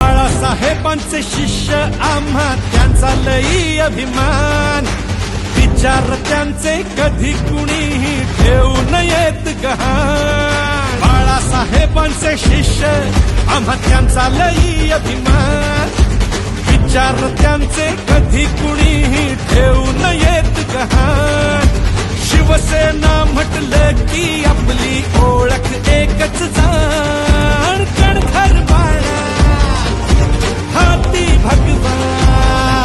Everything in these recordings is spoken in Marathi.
बाळासाहेबांचे शिष्य आम्हा त्यांचा लई अभिमान. विचार त्यांचे कधी कुणीही ठेवू नयेत गहाण. बाळासाहेबांचे शिष्य आम्हा त्यांचा लई अभिमान. विचार त्यांचे कधी कुणीही ठेवू नयेत गहाण शिवसेना म्हटलं की आपली ओळख एकच जाण कणखर बाळा. हाती भगवा.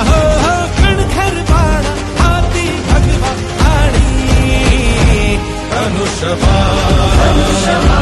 हो हो कणखर बाळा. हाती भगवा आणि अनुषमा धनुष्यबा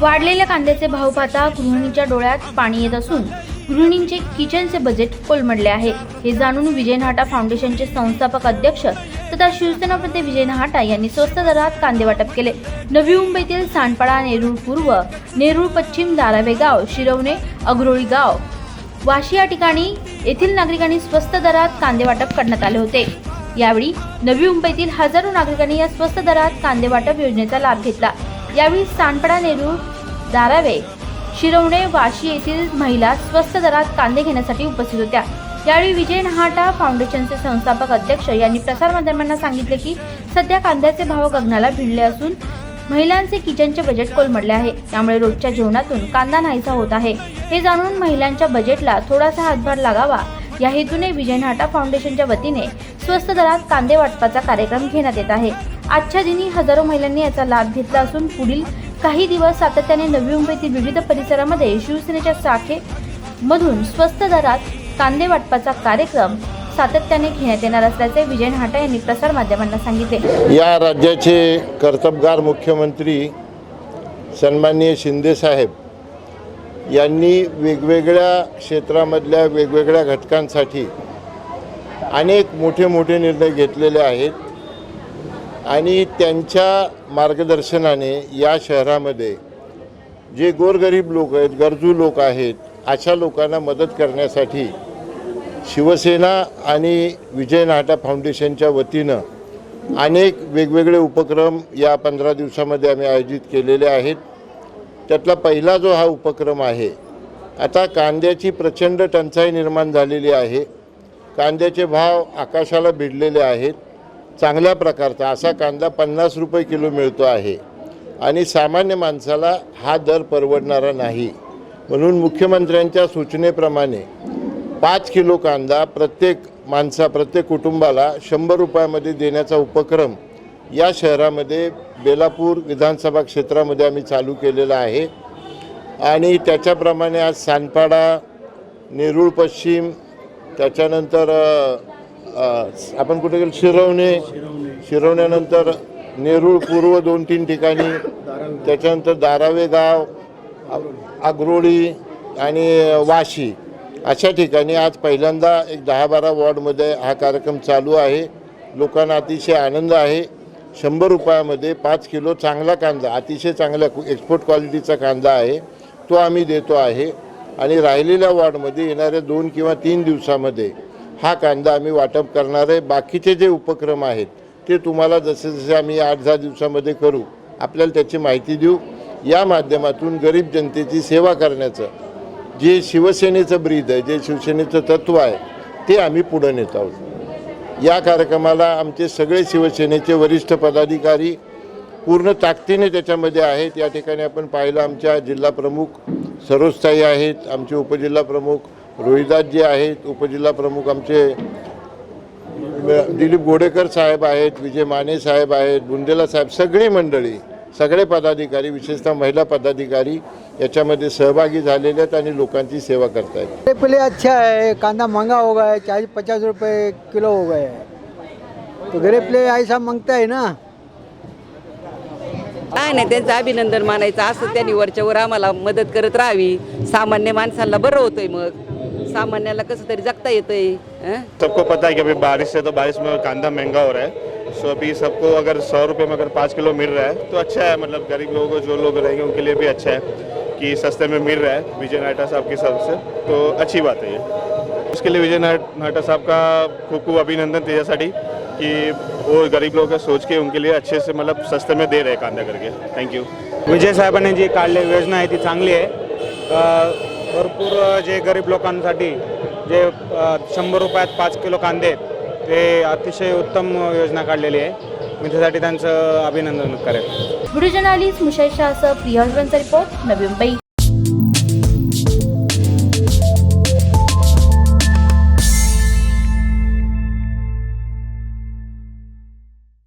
वाढलेल्या कांद्याचे भाव पाहता गृहिणीच्या डोळ्यात पाणी येत असून गृहिणींचे किचनचे बजेट कोलमडले आहे. हे जाणून विजय नाटा फाउंडेशनचे संस्थापक अध्यक्ष तथा शिवसेना प्रति विजय नाटा यांनी स्वस्त दरात कांदे वाटप केले. नवी मुंबईतील सांडपाडा नेरूळ पूर्व नेरूळ पश्चिम दारावे गाव शिरवणे अग्रोळी गाव वाशी या ठिकाणी येथील नागरिकांनी स्वस्त दरात कांदे वाटप करण्यात आले होते. यावेळी नवी मुंबईतील हजारो नागरिकांनी या स्वस्त दरात कांदे वाटप योजनेचा लाभ घेतला. यावेळी सांडपडा नेरूळ दारावे शिरवणे वाशी येथील महिला स्वस्त दरात कांदे घेण्यासाठी उपस्थित होत्या. यावेळी विजय नहाटा फाउंडेशनचे संस्थापक अध्यक्ष यांनी प्रसारमाध्यमांना सांगितले की सध्या कांद्याचे भाव गगनाला भिडले असून महिलांचे किचनचे बजेट कोलमडले आहे. त्यामुळे रोजच्या जेवणातून कांदा नाहीसा होत आहे. हे जाणून महिलांच्या बजेटला थोडासा हातभार लागावा या हेतूने विजय नाटा फाउंडेशनच्या वतीने स्वस्त दरात कांदे वाटपाचा कार्यक्रम घेण्यात येत आहे. आजच्या दिनी हजारो महिलांनी याचा लाभ घेतला असून पुढील काही दिवस सातत्याने नवी मुंबईतील विविध परिसरामध्ये शिवसेनेच्या शाखेमधून स्वस्त दरात कांदे वाटपाचा कार्यक्रम सातत्याने घेण्यात येणार असल्याचे विजय नाटा यांनी प्रसारमाध्यमांना सांगितले. या राज्याचे कर्तबगार मुख्यमंत्री सन्माननीय शिंदेसाहेब यांनी वेगवेगळ्या क्षेत्रामधल्या वेगवेगळ्या घटकांसाठी अनेक मोठे मोठे निर्णय घेतलेले आहेत. आणि त्यांच्या मार्गदर्शनाने या शहरामध्ये जे गोरगरीब लोक आहेत गरजू लोक आहेत अशा लोकांना मदत करण्यासाठी शिवसेना आणि विजय नाटा फाउंडेशनच्या वतीनं अनेक वेगवेगळे उपक्रम या पंधरा दिवसामध्ये आम्ही आयोजित केलेले आहेत. त्यातला पहिला जो हा उपक्रम आहे आता कांद्याची प्रचंड टंचाई निर्माण झालेली आहे. कांद्याचे भाव आकाशाला भिडलेले आहेत. चांगल्या प्रकारचा असा कांदा पन्नास रुपये किलो मिळतो आहे. आणि सामान्य माणसाला हा दर परवडणारा नाही. म्हणून मुख्यमंत्र्यांच्या सूचनेप्रमाणे पाच किलो कांदा प्रत्येक माणसा प्रत्येक कुटुंबाला शंभर रुपयामध्ये देण्याचा उपक्रम या शहरामध्ये बेलापूर विधानसभा क्षेत्रामध्ये आम्ही चालू केलेला आहे. आणि त्याच्याप्रमाणे आज सानपाडा नेरूळ पश्चिम त्याच्यानंतर आपण कुठे गेलो? शिरवणे. शिरवण्यानंतर नेरूळ पूर्व दोन तीन ठिकाणी त्याच्यानंतर दारावे गाव अ- आणि वाशी अशा ठिकाणी आज पहिल्यांदा एक दहा बारा वॉर्डमध्ये हा कार्यक्रम चालू आहे. लोकांना अतिशय आनंद आहे. शंभर रुपयामध्ये पाच किलो चांगला कांदा अतिशय चांगल्या एक्सपोर्ट क्वालिटीचा कांदा आहे तो आम्ही देतो आहे. आणि राहिलेल्या वॉर्डमध्ये येणाऱ्या दोन किंवा तीन दिवसामध्ये हा कांदा आम्ही वाटप करणार आहे. बाकीचे जे उपक्रम आहेत ते तुम्हाला जसे जसे आम्ही आठ दहा दिवसामध्ये करू आपल्याला त्याची माहिती देऊ. या माध्यमातून गरीब जनतेची सेवा करण्याचं जे शिवसेनेचं ब्रीद आहे जे शिवसेनेचं तत्त्व आहे ते आम्ही पुढं नेत आहोत. या कार्यक्रमाला आमचे सगळे शिवसेनेचे वरिष्ठ पदाधिकारी पूर्ण ताकदीने त्याच्यामध्ये आहेत. या ठिकाणी आपण पाहिलं आमच्या जिल्हा प्रमुख सरोजताई आहेत आमचे उपजिल्हा प्रमुख रोहिदासजी आहेत उपजिल्हा प्रमुख आमचे दिलीप गोडेकर साहेब आहेत विजय माने साहेब आहेत बुंदेला साहेब सगळी मंडळी सगळे पदाधिकारी विशेषतः महिला पदाधिकारी याच्यामध्ये सहभागी झालेले आहेत आणि लोकांची सेवा करतायत. पहले पहले अच्छा है कांदा महंगा हो गया है चालीस पचास रुपए किलो हो गया है. तो गरीब ले ऐसा मांगता है ना? काय नाही त्यांचं अभिनंदन मानायचं असं त्यांनी वरच्या वर आम्हाला मदत करत राहावी. सामान्य माणसाला बरं होतंय मग. सामान्याला कसं तरी जगता येतंय हं? सबको पता है कि अभी बारिश है तो बारिश में कांदा महंगा हो रहा है। सो अभी सबको अगर सौ रुपये में अगर पाँच किलो मिल रहा है तो अच्छा है। मतलब गरीब लोगों को जो लोग रहेंगे उनके लिए भी अच्छा है कि सस्ते में मिल रहा है विजय नाटा साहब की तरफ़ से। तो अच्छी बात है ये। उसके लिए विजय नाट- साहब का खूब खूब अभिनंदन तेजा त्याच्यासाठी की वो गरीब लोगों का सोच के उनके लिए अच्छे से मतलब सस्ते में दे रहे हैं कांदा करके। थँक्यू विजय साहेबांनी जी काढलेली योजना आहे ती चांगली अ, भरपूर जे गरीब लोकांसाठी जे शंभर रुपयात पाच किलो कांदे ते अतिशय उत्तम योजना काढलेली आहे. मी त्यासाठी त्यांचं अभिनंदन करेल video journalist Mushai Shah Priya report Navi Mumbai